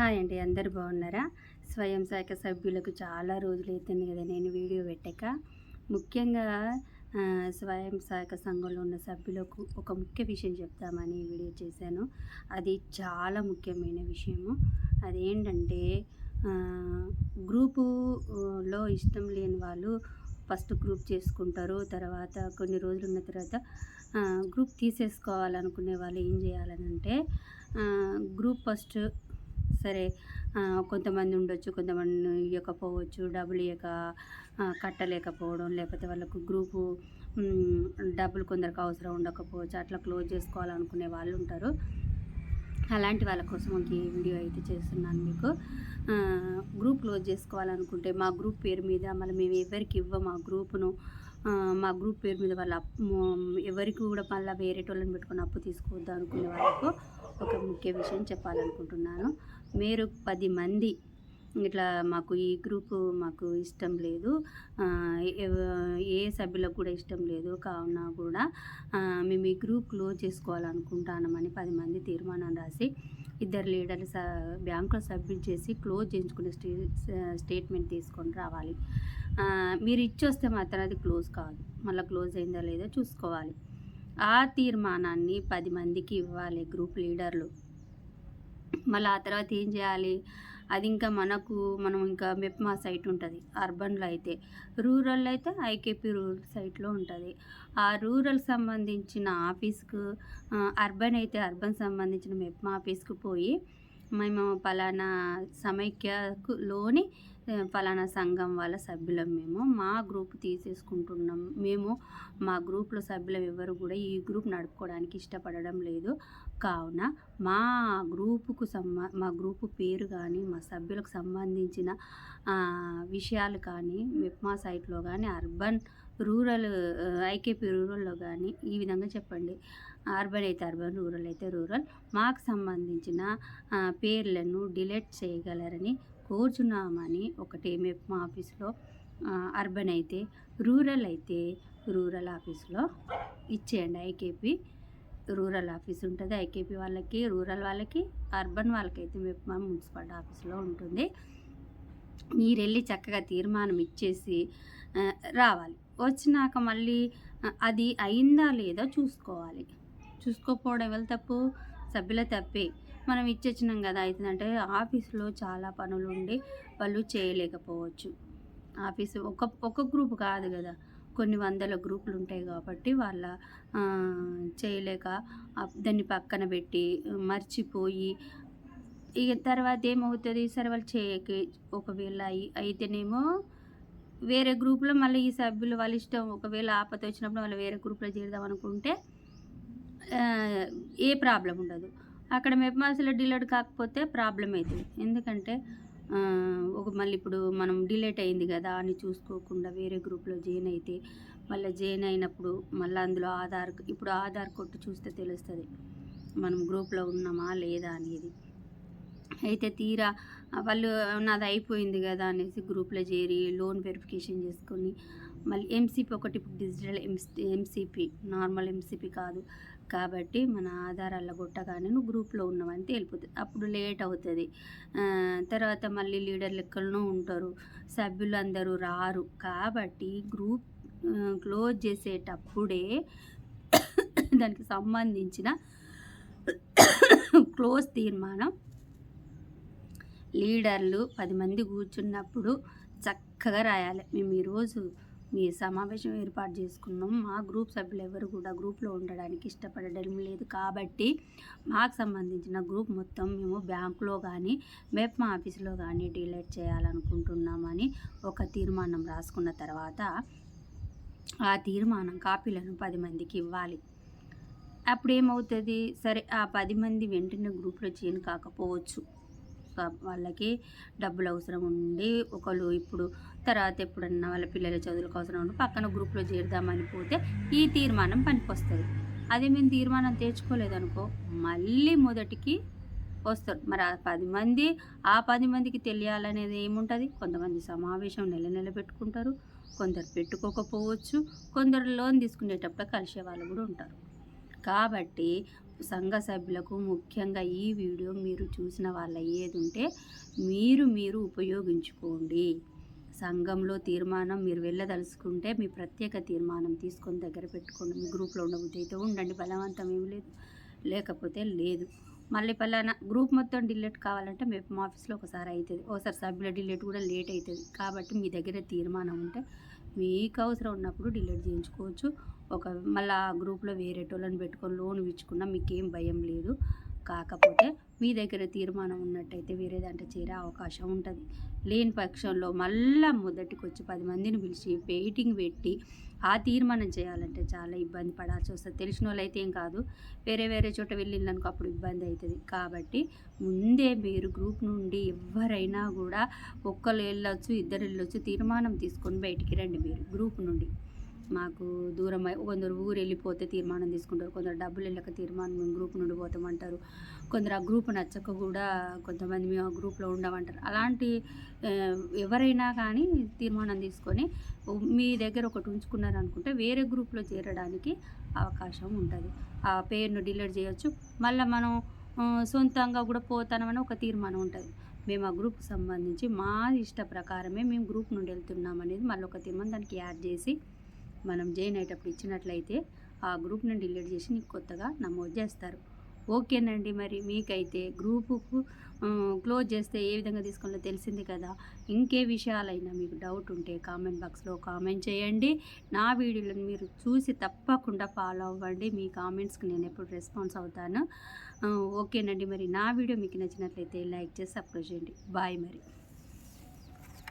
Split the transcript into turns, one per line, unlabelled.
Hi అండి అందరు బాగున్నారా? స్వయం సహాయక సభ్యులకు చాలా రోజులు అవుతుంది కదా నేను వీడియో పెట్టాక. ముఖ్యంగా స్వయం సహాయక సంఘంలో ఉన్న సభ్యులకు ఒక ముఖ్య విషయం చెప్తామని వీడియో చేశాను. అది చాలా ముఖ్యమైన విషయము. అదేంటంటే గ్రూపులో ఇష్టం లేని వాళ్ళు ఫస్ట్ గ్రూప్ చేసుకుంటారు. తర్వాత కొన్ని రోజులు ఉన్న తర్వాత గ్రూప్ తీసేసుకోవాలనుకునే వాళ్ళు ఏం చేయాలనంటే గ్రూప్ ఫస్ట్ సరే కొంతమంది ఉండొచ్చు కొంతమంది ఇవ్వకపోవచ్చు డబ్బులు ఇవ్వక కట్టలేకపోవడం లేకపోతే వాళ్ళకు గ్రూపు డబ్బులు కొందరికి అవసరం ఉండకపోవచ్చు అట్లా క్లోజ్ చేసుకోవాలనుకునే వాళ్ళు ఉంటారు. అలాంటి వాళ్ళ కోసం ఒక వీడియో అయితే చేస్తున్నాను మీకు. గ్రూప్ క్లోజ్ చేసుకోవాలనుకుంటే మా గ్రూప్ పేరు మీద మళ్ళీ మేము ఎవరికి ఇవ్వం మా గ్రూపును మా గ్రూప్ పేరు మీద వాళ్ళ అప్పు ఎవరికి కూడా మళ్ళీ వేరే వాళ్ళని పెట్టుకొని అప్పు తీసుకోవద్దు అనుకునే వాళ్ళకు ఒక ముఖ్య విషయం చెప్పాలనుకుంటున్నాను. మీరు పది మంది. ఇట్లా మాకు ఈ గ్రూపు మాకు ఇష్టం లేదు. ఏ సభ్యులకు కూడా ఇష్టం లేదు. కావున కూడా మేము ఈ గ్రూప్ క్లోజ్ చేసుకోవాలనుకుంటున్నామని పది మంది తీర్మానం రాసి ఇద్దరు లీడర్లు స బ్యాంకులో సబ్మిట్ చేసి క్లోజ్ చేయించుకునే స్టే స్టేట్మెంట్ తీసుకొని రావాలి. మీరు ఇచ్చొస్తే మాత్రం అది క్లోజ్ కాదు. మళ్ళీ క్లోజ్ అయిందో లేదో చూసుకోవాలి. ఆ తీర్మానాన్ని పది మందికి ఇవ్వాలి గ్రూప్ లీడర్లు. మళ్ళీ ఆ తర్వాత ఏం చేయాలి? అది ఇంకా మనకు మనం ఇంకా మెప్మా సైట్ ఉంటుంది అర్బన్లో అయితే. రూరల్ అయితే ఐకేపీ రూరల్ సైట్లో ఉంటుంది. ఆ రూరల్ సంబంధించిన ఆఫీస్కు అర్బన్ అయితే అర్బన్ సంబంధించిన మెప్మా ఆఫీస్కు పోయి మేము పలానా సమైక్యలోని ఫలానా సంఘం వాళ్ళ సభ్యులం మేము. మా గ్రూప్ తీసేసుకుంటున్నాం. మేము మా గ్రూప్లో సభ్యులం ఎవరు కూడా ఈ గ్రూప్ నడుపుకోవడానికి ఇష్టపడడం లేదు. కావున మా గ్రూపుకు సంబ మా గ్రూపు పేరు కానీ మా సభ్యులకు సంబంధించిన విషయాలు కానీ మెప్మా సైట్లో కానీ అర్బన్ రూరల్ ఐకేపీ రూరల్లో కానీ ఈ విధంగా చెప్పండి. అర్బన్ అయితే అర్బన్ రూరల్ అయితే రూరల్. మాకు సంబంధించిన పేర్లను డిలీట్ చేయగలరని కోరుచున్నామని ఒకటి మెప్మా ఆఫీస్లో అర్బన్ అయితే రూరల్ అయితే రూరల్ ఆఫీస్లో ఇచ్చేయండి. ఐకేపీ రూరల్ ఆఫీస్ ఉంటుంది. ఐకేపీ వాళ్ళకి రూరల్ వాళ్ళకి అర్బన్ వాళ్ళకైతే మెప్మా మున్సిపాలిటీ ఆఫీస్లో ఉంటుంది. మీరు వెళ్ళి చక్కగా తీర్మానం ఇచ్చేసి రావాలి. వచ్చినాక మళ్ళీ అది అయిందా లేదా చూసుకోవాలి. చూసుకోకపోవడం ఎవరి తప్పు? సభ్యుల తప్పే. మనం ఇచ్చొచ్చినాం కదా అవుతుందంటే ఆఫీస్లో చాలా పనులు ఉండి వాళ్ళు చేయలేకపోవచ్చు. ఆఫీసు ఒక ఒక గ్రూప్ కాదు కదా. కొన్ని వందల గ్రూపులు ఉంటాయి కాబట్టి వాళ్ళ చేయలేక దాన్ని పక్కన పెట్టి మర్చిపోయి ఇక తర్వాత ఏమవుతుంది? సరే వాళ్ళు చేయక ఒకవేళ అయితేనేమో వేరే గ్రూప్లో మళ్ళీ ఈ సభ్యులు వాళ్ళ ఇష్టం ఒకవేళ ఆపత వచ్చినప్పుడు వాళ్ళు వేరే గ్రూప్లో చేరుదాం అనుకుంటే ఏ ప్రాబ్లం ఉండదు. అక్కడ మెప్మాస్లో డిలేట్ కాకపోతే ప్రాబ్లం అవుతుంది ఎందుకంటే ఒక మళ్ళీ ఇప్పుడు మనం డిలేట్ అయింది కదా అని చూసుకోకుండా వేరే గ్రూప్లో జాయిన్ అయితే మళ్ళీ జాయిన్ అయినప్పుడు మళ్ళీ అందులో ఆధార్ ఇప్పుడు ఆధార్ కొట్టు చూస్తే తెలుస్తుంది. మనం గ్రూప్లో ఉన్నామా లేదా అనేది. అయితే తీరా వాళ్ళు నాది అయిపోయింది కదా అనేసి గ్రూప్లో చేరి లోన్ వెరిఫికేషన్ చేసుకొని మళ్ళీ ఎంసీపీ ఒకటి digital digital MCP normal MCP కాదు కాబట్టి మన ఆధారాల కొట్టగానే నువ్వు గ్రూప్లో ఉన్నావని తేలిపోతుంది. అప్పుడు లేట్ అవుతుంది. తర్వాత మళ్ళీ లీడర్ లెక్కలను ఉంటారు. సభ్యులు అందరూ రారు. కాబట్టి గ్రూప్ క్లోజ్ చేసేటప్పుడే దానికి సంబంధించిన క్లోజ్ తీర్మానం లీడర్లు పది మంది కూర్చున్నప్పుడు చక్కగా రాయాలి. మేము ఈరోజు మీ సమావేశం ఏర్పాటు చేసుకున్నాం. మా గ్రూప్ సభ్యులు ఎవరు కూడా గ్రూప్లో ఉండడానికి ఇష్టపడడం లేదు. కాబట్టి మాకు సంబంధించిన గ్రూప్ మొత్తం మేము బ్యాంకులో కానీ మెప్మా ఆఫీస్లో కానీ డిలీట్ చేయాలనుకుంటున్నామని ఒక తీర్మానం రాసుకున్న తర్వాత ఆ తీర్మానం కాపీలను పది మందికి ఇవ్వాలి. అప్పుడు ఏమవుతుంది సరే ఆ పది మంది వెంటనే గ్రూప్లో చేయను కాకపోవచ్చు. వాళ్ళకి డబ్బులు అవసరం ఉండి ఒకళ్ళు ఇప్పుడు తర్వాత ఎప్పుడన్నా వాళ్ళ పిల్లల చదువులకు అవసరం ఉండి పక్కన గ్రూప్లో చేరుదామని పోతే ఈ తీర్మానం పనికొస్తుంది. అదే మేము తీర్మానం తెచ్చుకోలేదనుకో మళ్ళీ మొదటికి వస్తారు. మరి ఆ పది మంది ఆ పది మందికి తెలియాలనేది ఏముంటుంది? కొంతమంది సమావేశం నెల నెల పెట్టుకుంటారు కొందరు పెట్టుకోకపోవచ్చు కొందరు లోన్ తీసుకునేటప్పుడు కలిసే వాళ్ళు కూడా ఉంటారు. కాబట్టి సంఘ సభ్యులకు ముఖ్యంగా ఈ వీడియో మీరు చూసిన వాళ్ళ ఏది ఉంటే మీరు మీరు ఉపయోగించుకోండి. సంఘంలో తీర్మానం మీరు వెళ్ళదలుచుకుంటే మీ ప్రత్యేక తీర్మానం తీసుకొని దగ్గర పెట్టుకోండి. మీ గ్రూప్లో ఉండబుద్ధి అయితే ఉండండి. బలవంతం ఏమి లేదు. లేకపోతే లేదు. మళ్ళీ పలానా గ్రూప్ మొత్తం డిలీట్ కావాలంటే మేము మా ఆఫీస్లో ఒకసారి అవుతుంది ఒకసారి సభ్యుల డిలీట్ కూడా లేట్ అవుతుంది కాబట్టి మీ దగ్గర తీర్మానం ఉంటే మీకు అవసరం ఉన్నప్పుడు డిలీట్ చేయించుకోవచ్చు. ఒక మళ్ళీ ఆ గ్రూప్లో వేరే వాళ్ళని పెట్టుకొని లోన్ ఇచ్చుకున్నా మీకేం భయం లేదు. కాకపోతే మీ దగ్గర తీర్మానం ఉన్నట్టయితే వేరే దాంట్లో చేరే అవకాశం ఉంటుంది. లేని పక్షంలో మళ్ళా మొదటికి వచ్చి పది మందిని పిలిచి వెయిటింగ్ పెట్టి ఆ తీర్మానం చేయాలంటే చాలా ఇబ్బంది పడాల్సి వస్తుంది. తెలిసిన వాళ్ళు అయితే ఏం కాదు. వేరే వేరే చోట వెళ్ళిందనుకో అప్పుడు ఇబ్బంది అవుతుంది కాబట్టి ముందే మీరు గ్రూప్ నుండి ఎవరైనా కూడా ఒక్కరు వెళ్ళొచ్చు ఇద్దరు వెళ్ళొచ్చు తీర్మానం తీసుకొని బయటికి రండి మీరు గ్రూప్ నుండి. మాకు దూరం కొందరు ఊరు వెళ్ళిపోతే తీర్మానం తీసుకుంటారు. కొందరు డబ్బులు వెళ్ళక తీర్మానం మేము గ్రూప్ నుండి పోతామంటారు. కొందరు ఆ గ్రూప్ నచ్చక కూడా కొంతమంది మేము ఆ గ్రూప్లో ఉండమంటారు. అలాంటి ఎవరైనా కానీ తీర్మానం తీసుకొని మీ దగ్గర ఒకటి ఉంచుకున్నారు అనుకుంటే వేరే గ్రూప్లో చేరడానికి అవకాశం ఉంటుంది. ఆ పేరును డిలీట్ చేయొచ్చు. మళ్ళీ మనం సొంతంగా కూడా పోతానమని ఒక తీర్మానం ఉంటుంది. మేము ఆ గ్రూప్కి సంబంధించి మా ఇష్ట ప్రకారమే మేము గ్రూప్ నుండి వెళ్తున్నాం అనేది మళ్ళీ ఒక తీర్మానం దానికి యాడ్ చేసి మనం జాయిన్ అయ్యేటప్పుడు ఇచ్చినట్లయితే ఆ గ్రూప్ నుండి డిలీట్ చేసి నీకు కొత్తగా నమోదు చేస్తారు. ఓకేనండి మరి మీకైతే గ్రూపుకు క్లోజ్ చేస్తే ఏ విధంగా తీసుకోవాలో తెలిసింది కదా? ఇంకే విషయాలైనా మీకు డౌట్ ఉంటే కామెంట్ బాక్స్లో కామెంట్ చేయండి. నా వీడియోలను మీరు చూసి తప్పకుండా ఫాలో అవ్వండి. మీ కామెంట్స్కి నేను ఎప్పుడు రెస్పాన్స్ అవుతాను. ఓకేనండి మరి నా వీడియో మీకు నచ్చినట్లయితే లైక్ చేసి సబ్స్క్రైబ్ చేయండి. బాయ్ మరి.